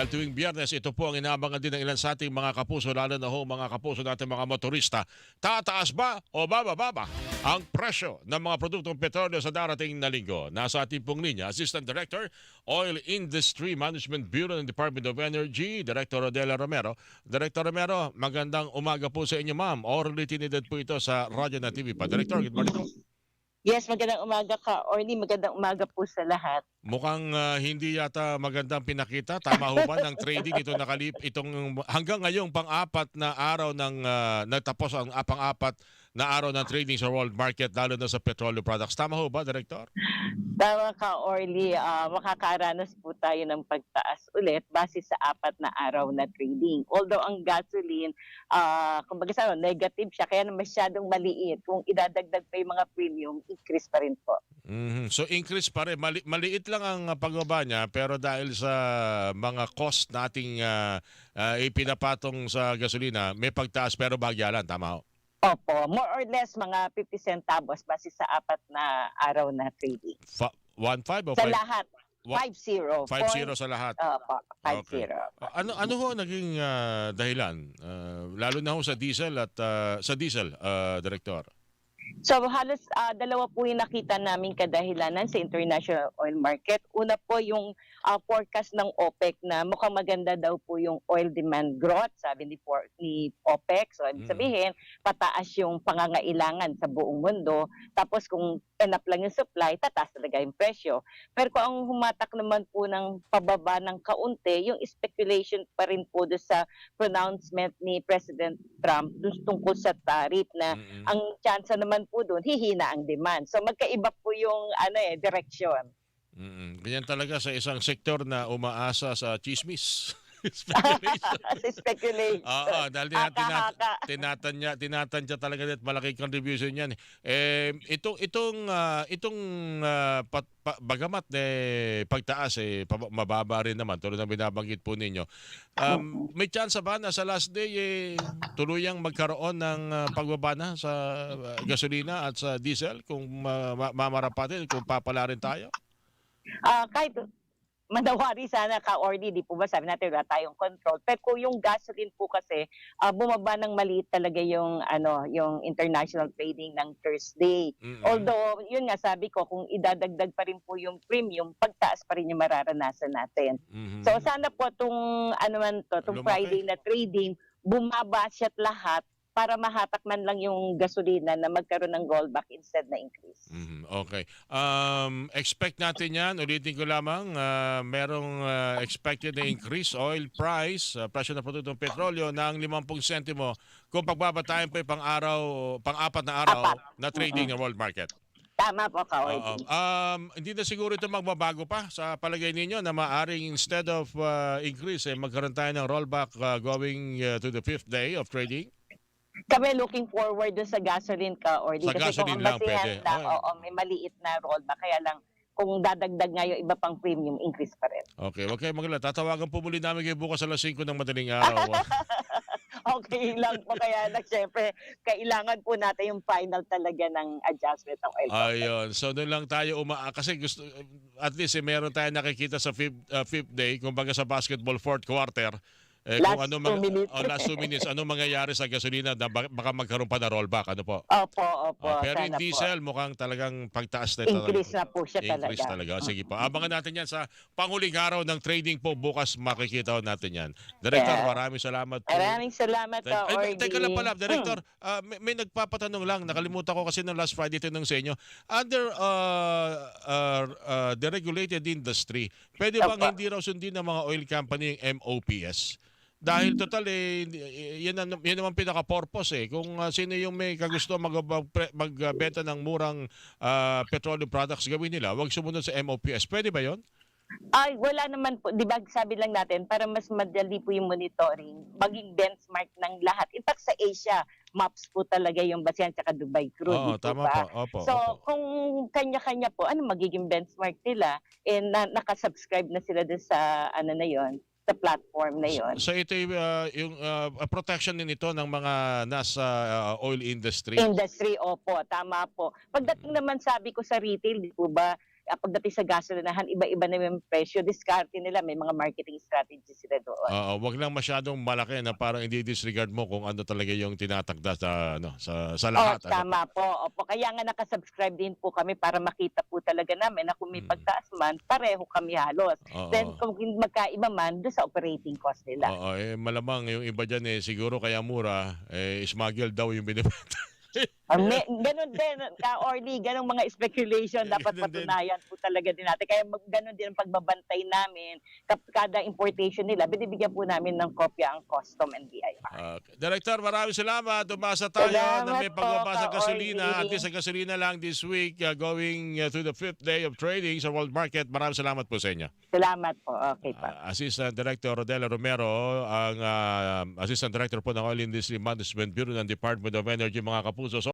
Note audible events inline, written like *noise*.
Dahil tuwing biyernes, ito po ang inaabangan din ng ilan sa ating mga kapuso, lalo na ho mga kapuso natin mga motorista. Tataas ba o bababa ba ang presyo ng mga produktong petrolyo sa darating na linggo? Nasa ating pong linya, Assistant Director, Oil Industry Management Bureau ng Department of Energy, Director Rodela Romero. Director Romero, magandang umaga po sa inyo ma'am. Orally tinidad po ito sa radyo na TV pa. Director, good morning po. Yes, magandang umaga ka, Orly. Magandang umaga po sa lahat. Mukhang ah, hindi yata magandang pinakita. Tama ho ba ng trading ito nakalip itong hanggang ngayong pang-apat na araw ng ah, natapos ang ah, pang-apat na araw ng trading sa world market lalo na sa petroleum products. Tama ho ba, Director? Tama ka, Orly. Ah, makakaranas po tayo ng pagtaas ulit base sa apat na araw na trading. Although ang gasoline, ah, kumbaga sa ano, negative siya, kaya masyadong maliit. Kung idadagdag pa yung mga premium, increase pa rin po. Mhm. So increase pa rin. Mali- maliit lang ang ah, pagbaba niya pero dahil sa mga cost nating ah, ah, ipinapatong sa gasolina, may pagtaas pero bagyalan. Tama ho? Opo, more or less mga 50 centavos base sa apat na araw na trading. Fa- 1.5 o Sa 5? lahat, Wa- 5-0. 5.0 sa lahat. Opo, 5-0. Ah, Ano ano ho naging ah, dahilan Ah, lalo na ho sa diesel at ah, sa diesel ah, director. So halos ah, dalawa po yung nakita namin kadahilanan sa international oil market. Una po yung ah, forecast ng OPEC na mukhang maganda daw po yung oil demand growth, sabi ni, for, ni OPEC. So ibig Mm. sabihin, pataas yung pangangailangan sa buong mundo. Tapos kung enough lang yung supply, tataas talaga yung presyo. Pero kung ang humatak naman po ng pababa ng kaunti, yung speculation pa rin po doon sa pronouncement ni President Trump tungkol sa tariff na Mm-mm. ang chance naman po doon, hihina ang demand. So magkaiba po yung ano eh, direction. Mm-mm. Ganyan talaga sa isang sektor na umaasa sa chismis. *laughs* Speculation. *laughs* Speculation. Oo, dahil tinat- tinat- tinatanya tinatanya talaga at malaking contribution yan. Eh itong itong ah, itong ah, pat, pa- bagamat eh, pagtaas eh paba- mababa rin naman tulad ng binabanggit po ninyo. Um, may chance ba na sa last day eh, tuluyang magkaroon ng ah, pagbaba na sa ah, gasolina at sa diesel kung ma- mamarapatin kung papala rin tayo? Ah, kahit manawari sana ka ordi, di po ba sabi natin wala tayong control. Pero kung yung gasoline po kasi, ah, bumaba ng maliit talaga yung ano, yung international trading ng Thursday. Mm-mm. Although, yun nga sabi ko, kung idadagdag pa rin po yung premium, pagtaas pa rin yung mararanasan natin. Mhm. So sana po itong ano man to, itong. Friday na trading, bumaba siya't lahat para mahatak man lang yung gasolina na magkaroon ng rollback instead na increase. Mhm, Okay. Um, expect natin yan. Ulitin ko lamang, ah, merong ah, expected na increase oil price, uh, presyo ng produktong petrolyo ng 50 sentimo kung pagbabatayan pa yung pang-araw, pang-apat na araw Apat. na trading ng world market. Tama po ka, Oo. um, hindi na siguro ito magbabago pa sa palagay ninyo na maaring instead of ah, increase, eh, magkaroon tayo ng rollback ah, going ah, to the fifth day of trading? Kami looking forward dun sa gasoline ka or di Sa kasi gasoline kung lang ang basihan pwede. lang, oo, may maliit na rollback kaya lang kung dadagdag nga yung iba pang premium, increase pa rin. Okay, okay magalala. Tatawagan po muli namin kayo bukas alas 5 ng madaling *laughs* araw. Okay lang po kaya lang syempre kailangan po natin yung final talaga ng adjustment ng oil. Ayun. So doon lang tayo uma kasi gusto at least eh, meron tayong nakikita sa fifth, uh, fifth day kumbaga sa basketball fourth quarter eh, kung Last ano two minutes. oh, last two *laughs* minutes ano mangyayari sa gasolina na bak- baka magkaroon pa na rollback ano po. Opo, opo. Oh, pero yung diesel mukhang talagang pagtaas na po. Increase na po siya Increase talaga. talaga. Sige po. Abangan natin yan sa panghuling araw ng trading po. Bukas makikita natin yan. Director, Yeah. maraming salamat po. Maraming salamat ka, Ay, teka lang pala, Director. Hmm. ah, may, may nagpapatanong lang. Nakalimutan ko kasi nung last Friday tinanong sa inyo. Under uh, uh, uh, the regulated industry, pwede bang Opo. hindi raw sundin ng mga oil company yung MOPS? Dahil total eh, yan, ang- yan naman pinaka-purpose eh. Kung ah, sino yung may kagusto mag, mag- magbenta ng murang ah, petroleum products gawin nila, wag sumunod sa MOPS. Pwede ba yon? Ay, wala naman po. Di ba sabi lang natin, para mas madali po yung monitoring, maging benchmark ng lahat. In fact, sa Asia, maps po talaga yung basihan tsaka Dubai crude. Oo, tama ba? po. Opo, So, opo. kung kanya-kanya po, ano magiging benchmark nila? And na, nakasubscribe na sila dun sa, ano na yon sa platform na yon. So ito yung, uh, yung uh, protection din ito ng mga nasa uh, oil industry. Industry, opo, tama po. Pagdating naman sabi ko sa retail, di po ba, pagdating sa gasolinahan, iba-iba na yung presyo. Diskarte nila, may mga marketing strategy sila doon. Oo, wag lang masyadong malaki na parang hindi disregard mo kung ano talaga yung tinatakda sa ano sa sa Oh, lahat. ano. tama po. Opo, kaya nga nakasubscribe din po kami para makita po talaga namin na kung may Mm. pagtaas man, pareho kami halos. Oo. Then kung magkaiba man, doon sa operating cost nila. Oo, eh, malamang yung iba dyan eh, siguro kaya mura, eh, smuggle daw yung binibenta. *laughs* Ah, may, ganun din, ka Orly, ganung mga speculation dapat ganun din. patunayan po talaga din natin. Kaya mag, ganun din ang pagbabantay namin. Kada importation nila, binibigyan po namin ng kopya ang custom and BIR. Ah, Director, maraming salamat. Umasa tayo na Salamat may po, pagbaba sa gasolina. At least sa gasolina lang this week, uh, going uh, to the fifth day of trading sa world market. Maraming salamat po sa inyo. Salamat po. Okay po. Ah, Assistant Director Rodela Romero, ang ah, Assistant Director po ng Oil Industry Management Bureau ng Department of Energy, mga kapuso. So,